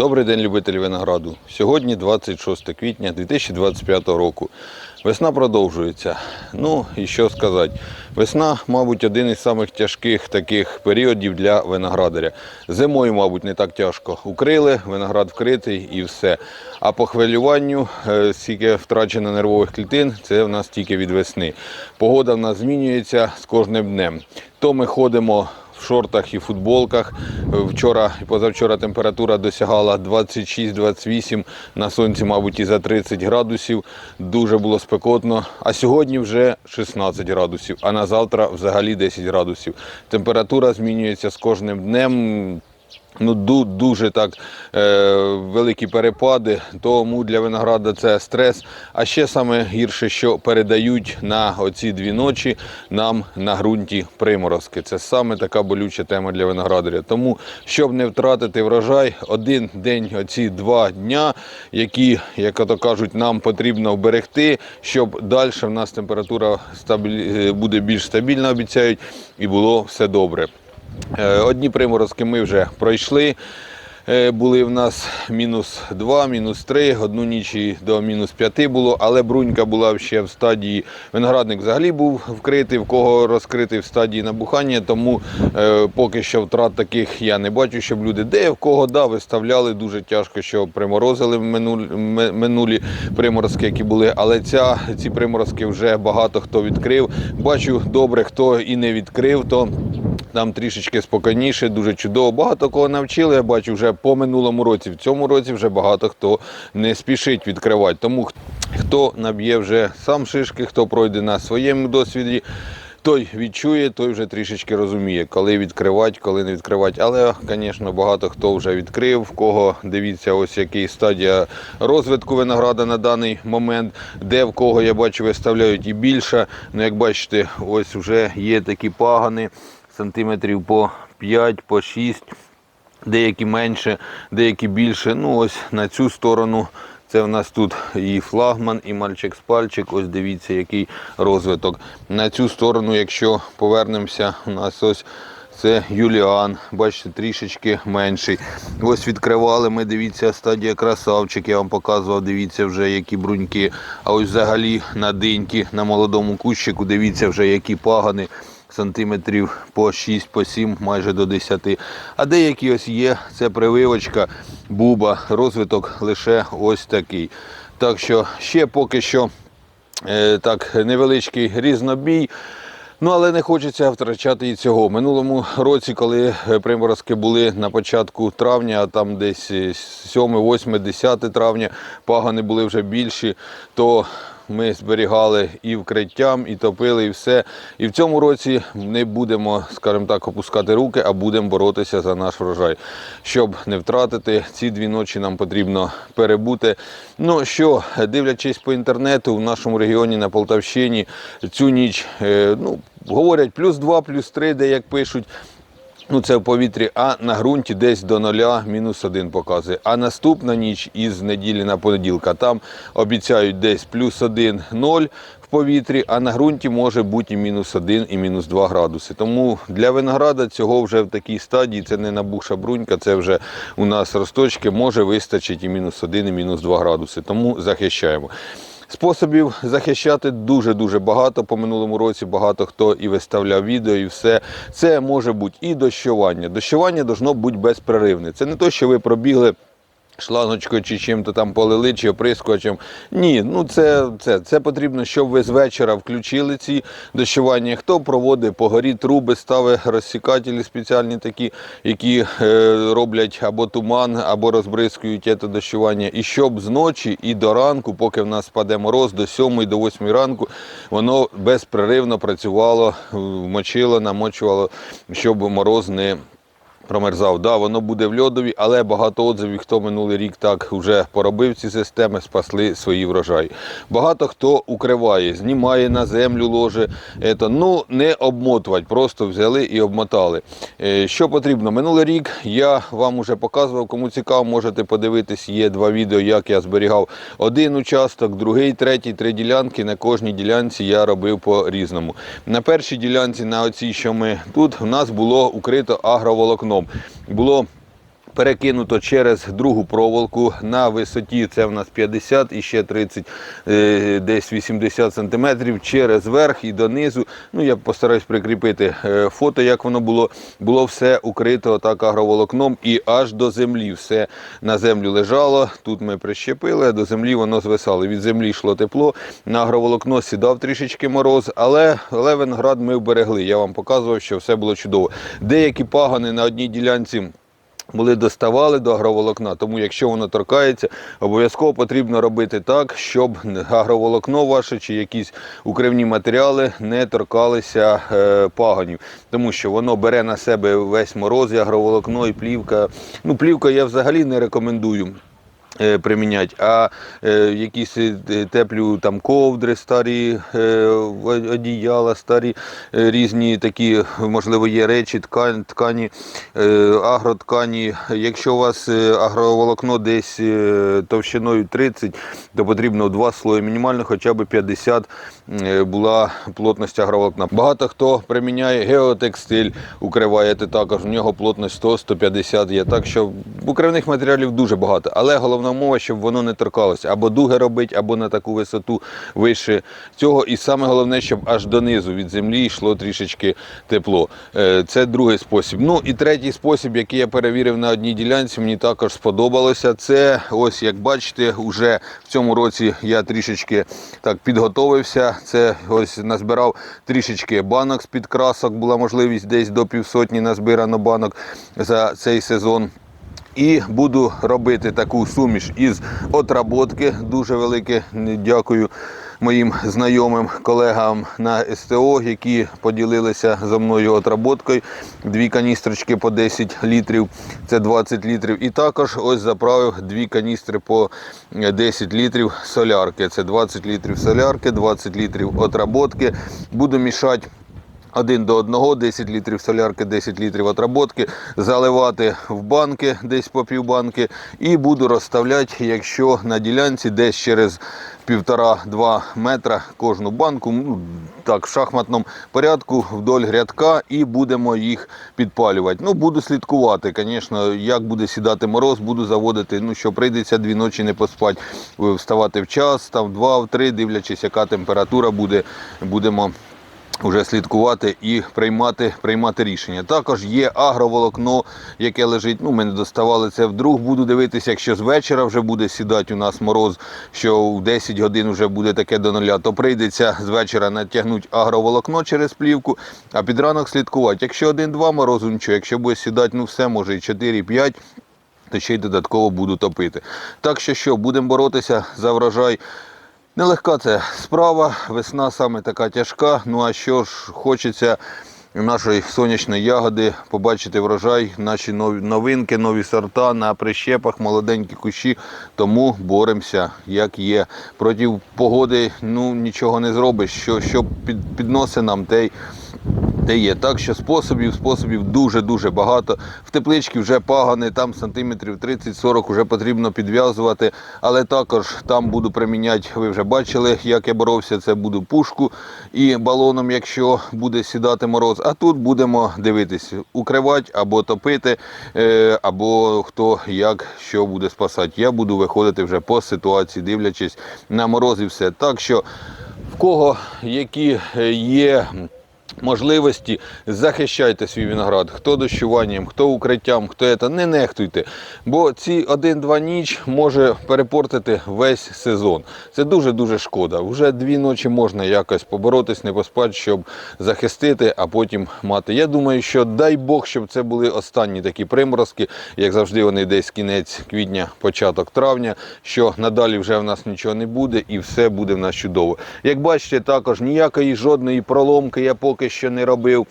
Добрий день, любителі винограду. Сьогодні 26 квітня 2025 року. Весна продовжується. Ну і що сказати, весна, мабуть, один із самих тяжких таких періодів для виноградаря. Зимою, мабуть, не так тяжко. Укрили, виноград вкритий і все. А по хвилюванню, е, скільки втрачено нервових клітин, це в нас тільки від весни. Погода в нас змінюється з кожним днем. То ми ходимо в шортах і футболках. Вчора і позавчора температура досягала 26-28, на сонці, мабуть, і за 30 градусів. Дуже було спекотно. А сьогодні вже 16 градусів, а на завтра взагалі 10 градусів. Температура змінюється з кожним днем. Ну, дуже так е, великі перепади, тому для винограда це стрес. А ще саме гірше, що передають на оці дві ночі нам на ґрунті приморозки. Це саме така болюча тема для виноградаря. Тому, щоб не втратити врожай, один день, оці два дня, які, як то кажуть, нам потрібно вберегти, щоб далі в нас температура стабілі... е, буде більш стабільна, обіцяють, і було все добре. Е, Одні приморозки ми вже пройшли. Е, Були в нас мінус 2, мінус 3, одну ніч і до мінус 5 було, але брунька була ще в стадії. Виноградник взагалі був вкритий, в кого розкритий в стадії набухання, тому е, поки що втрат таких я не бачу, щоб люди де в кого да, виставляли дуже тяжко, що приморозили минулі, минулі приморозки, які були. Але ця, ці приморозки вже багато хто відкрив. Бачу добре, хто і не відкрив, то там трішечки спокійніше, дуже чудово. Багато кого навчили. Я бачу вже по минулому році. В цьому році вже багато хто не спішить відкривати. Тому хто наб'є вже сам шишки, хто пройде на своєму досвіді. Той відчує, той вже трішечки розуміє, коли відкривати, коли не відкривати. Але, звісно, багато хто вже відкрив, в кого дивіться, ось який стадія розвитку винограда на даний момент, де в кого я бачу, виставляють і більше. Ну, як бачите, ось вже є такі пагани сантиметрів по 5, по 6, деякі менше, деякі більше. Ну, ось на цю сторону. Це в нас тут і флагман, і мальчик з пальчик. Ось дивіться, який розвиток. На цю сторону, якщо повернемося, у нас ось це Юліан, бачите, трішечки менший. Ось відкривали ми, дивіться, стадія красавчик, я вам показував, дивіться вже які бруньки. А ось взагалі на диньки, на молодому кущику, дивіться вже які пагани сантиметрів по 6, по 7, майже до 10. А деякі ось є, це прививочка, буба, розвиток лише ось такий. Так що ще поки що е, так, невеличкий різнобій. Ну, але не хочеться втрачати і цього. Минулому році, коли е, приморозки були на початку травня, а там десь е, 7, 8, 10 травня, пагани були вже більші, то ми зберігали і вкриттям, і топили, і все. І в цьому році не будемо, скажімо так, опускати руки, а будемо боротися за наш врожай. Щоб не втратити, ці дві ночі нам потрібно перебути. Ну що, дивлячись по інтернету, в нашому регіоні на Полтавщині цю ніч, е, ну, говорять, плюс 2, плюс 3, де як пишуть. Ну, це в повітрі, а на ґрунті десь до нуля мінус один показує. А наступна ніч із неділі на понеділка там обіцяють десь плюс один ноль в повітрі, а на ґрунті може бути і мінус один, і мінус два градуси. Тому для винограда цього вже в такій стадії це не набухша брунька, це вже у нас росточки, може вистачить і мінус один, і мінус два градуси. Тому захищаємо. Способів захищати дуже-дуже багато. По минулому році багато хто і виставляв відео, і все. Це може бути і дощування. Дощування должно бути безперервне. Це не то, що ви пробігли. Шлангочкою чи чим-то там полили, чи оприскувачем. Ні, ну це, це, це потрібно, щоб ви з вечора включили ці дощування. Хто проводить по горі труби, ставить розсікателі спеціальні такі, які е, роблять або туман, або розбризкують це дощування. І щоб зночі і до ранку, поки в нас спаде мороз, до 7 до 8 ранку, воно безперервно працювало, мочило, намочувало, щоб мороз не промерзав. Да, воно буде в льодові, але багато отзивів, хто минулий рік так вже поробив ці системи, спасли свої врожаї. Багато хто укриває, знімає на землю ложе. Ето, ну не обмотувати, просто взяли і обмотали. Е, Що потрібно? Минулий рік я вам уже показував, кому цікаво, можете подивитись, є два відео, як я зберігав один участок, другий, третій, три ділянки. На кожній ділянці я робив по різному. На першій ділянці, на оцій, що ми тут, у нас було укрито агроволокном. Було перекинуто через другу проволоку на висоті це в нас 50 і ще 30, е, десь 80 сантиметрів через верх і донизу. Ну, я постараюсь прикріпити е, фото, як воно було. Було все укрито так агроволокном і аж до землі. Все на землю лежало. Тут ми прищепили, а до землі воно звисало. Від землі йшло тепло. На агроволокно сідав трішечки мороз, але, виноград ми вберегли. Я вам показував, що все було чудово. Деякі пагани на одній ділянці були доставали до агроволокна, тому якщо воно торкається, обов'язково потрібно робити так, щоб агроволокно ваше чи якісь укривні матеріали не торкалися е, паганів, тому що воно бере на себе весь мороз, і агроволокно і плівка. Ну, плівка я взагалі не рекомендую приміняти, а е, якісь е, теплі там ковдри, старі е, одіяла, старі е, різні такі, можливо, є речі, ткань, ткані, е, агроткані. Якщо у вас е, агроволокно десь е, товщиною 30, то потрібно два слої, мінімально хоча б 50 е, була плотність агроволокна. Багато хто приміняє геотекстиль, укриває це також, у нього плотність 100-150 є. Так що укривних матеріалів дуже багато, але головна мова, щоб воно не торкалося. Або дуги робити, або на таку висоту вище цього. І саме головне, щоб аж донизу від землі йшло трішечки тепло. Е, Це другий спосіб. Ну і третій спосіб, який я перевірив на одній ділянці, мені також сподобалося. Це ось як бачите, вже в цьому році я трішечки так підготовився. Це ось назбирав трішечки банок з під красок. Була можливість десь до півсотні назбирано банок за цей сезон. І буду робити таку суміш із отработки. Дуже велике дякую моїм знайомим колегам на СТО, які поділилися зі мною отработкою. Дві каністрочки по 10 літрів, це 20 літрів. І також ось заправив дві каністри по 10 літрів солярки. Це 20 літрів солярки, 20 літрів отработки. Буду мішати один до одного, 10 літрів солярки, 10 літрів отработки, заливати в банки, десь по півбанки, і буду розставляти, якщо на ділянці десь через півтора-два метра кожну банку, ну, так, в шахматному порядку вдоль грядка і будемо їх підпалювати. Ну, буду слідкувати, звісно, як буде сідати мороз, буду заводити, ну, що прийдеться дві ночі не поспати, вставати в час, там два, в три, дивлячись, яка температура буде, будемо вже слідкувати і приймати, приймати рішення. Також є агроволокно, яке лежить. Ну, ми не доставали це вдруг. Буду дивитися, якщо з вечора вже буде сідати у нас мороз, що в 10 годин вже буде таке до нуля, то прийдеться з вечора натягнути агроволокно через плівку, а під ранок слідкувати. Якщо один-два морозу, нічого, якщо буде сідати, ну все може і 4-5. То ще й додатково буду топити. Так що що, будемо боротися за врожай. Нелегка це справа, весна саме така тяжка. Ну а що ж, хочеться нашої сонячної ягоди побачити врожай, наші новинки, нові сорта на прищепах, молоденькі кущі. Тому боремося, як є. Проти погоди ну, нічого не зробиш. Що, що під, підносить нам, те те є. Так що способів, способів дуже-дуже багато. В тепличці вже пагани, там сантиметрів 30-40 вже потрібно підв'язувати. Але також там буду приміняти, ви вже бачили, як я боровся, це буду пушку і балоном, якщо буде сідати мороз. А тут будемо дивитися, укривати або топити, е, або хто як що буде спасати. Я буду виходити вже по ситуації, дивлячись на мороз і все. Так що в кого які е, є можливості, захищайте свій виноград, хто дощуванням, хто укриттям, хто це, не нехтуйте. Бо ці один-два ніч може перепортити весь сезон. Це дуже-дуже шкода. Вже дві ночі можна якось поборотись, не поспати, щоб захистити, а потім мати. Я думаю, що дай Бог, щоб це були останні такі приморозки, як завжди, вони десь кінець квітня, початок травня, що надалі вже в нас нічого не буде і все буде в нас чудово. Як бачите, також ніякої жодної проломки я поки що не робив.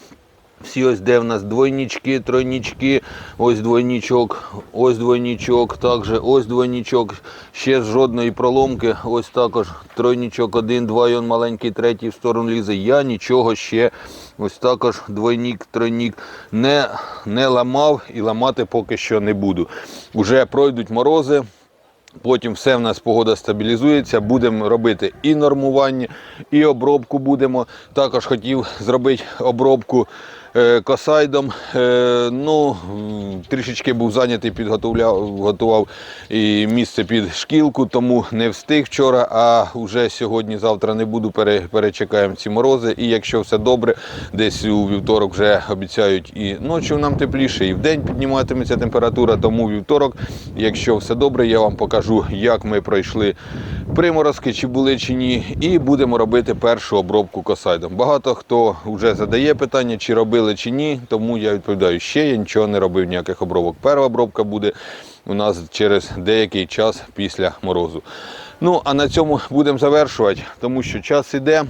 Всі ось де в нас двойнички, тройнички, ось двойничок, ось двойничок, також ось двойничок, ще з жодної проломки, ось також тройничок, один, два, он маленький, третій в сторону лізе. Я нічого ще, ось також двойник, тройник не, не ламав і ламати поки що не буду. Уже пройдуть морози. Потім все в нас погода стабілізується, будемо робити і нормування, і обробку будемо. Також хотів зробити обробку косайдом. Е, ну, трішечки був зайнятий, підготовляв готував і місце під шкілку, тому не встиг вчора, а вже сьогодні-завтра не буду, перечекаємо ці морози. І якщо все добре, десь у вівторок вже обіцяють і ночі нам тепліше, і вдень підніматиметься температура. Тому вівторок, якщо все добре, я вам покажу, як ми пройшли приморозки, чи були чи ні, і будемо робити першу обробку косайдом. Багато хто вже задає питання, чи робили чи ні, тому я відповідаю, ще я нічого не робив, ніяких обробок. Перша обробка буде у нас через деякий час після морозу. Ну а на цьому будемо завершувати, тому що час іде.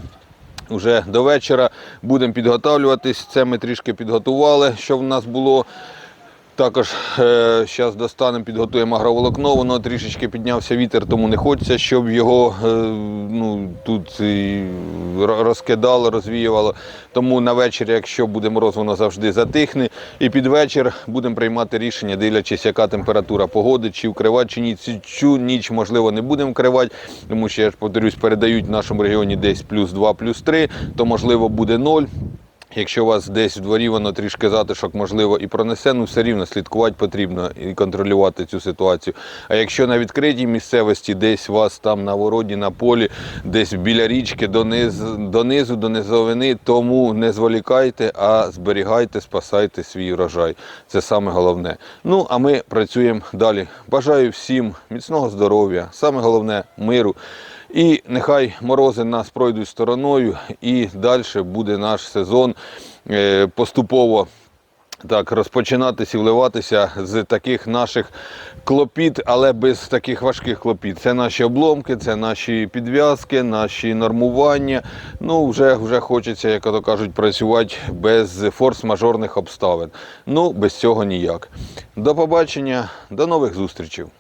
Уже до вечора будемо підготовлюватись. Це ми трішки підготували, що в нас було. Також зараз достанемо, підготуємо агроволокно, воно трішечки піднявся вітер, тому не хочеться, щоб його е, ну, тут розкидало, розвіювало. Тому на вечір, якщо буде мороз, воно завжди затихне. І під вечір будемо приймати рішення, дивлячись, яка температура погоди, чи вкривати, чи ні. Цю ніч, можливо, не будемо вкривати, тому що я ж повторюсь, передають в нашому регіоні десь плюс 2, плюс 3, то можливо буде 0. Якщо у вас десь в дворі воно трішки затишок, можливо, і пронесе, ну все рівно слідкувати потрібно і контролювати цю ситуацію. А якщо на відкритій місцевості, десь у вас там на вороді, на полі, десь біля річки, дониз, донизу, до низовини, тому не зволікайте, а зберігайте, спасайте свій врожай. Це саме головне. Ну, а ми працюємо далі. Бажаю всім міцного здоров'я, саме головне миру. І нехай морози нас пройдуть стороною, і далі буде наш сезон е, поступово так розпочинатися і вливатися з таких наших клопіт, але без таких важких клопіт. Це наші обломки, це наші підв'язки, наші нормування. Ну, вже, вже хочеться, як то кажуть, працювати без форс-мажорних обставин. Ну, без цього ніяк. До побачення, до нових зустрічей.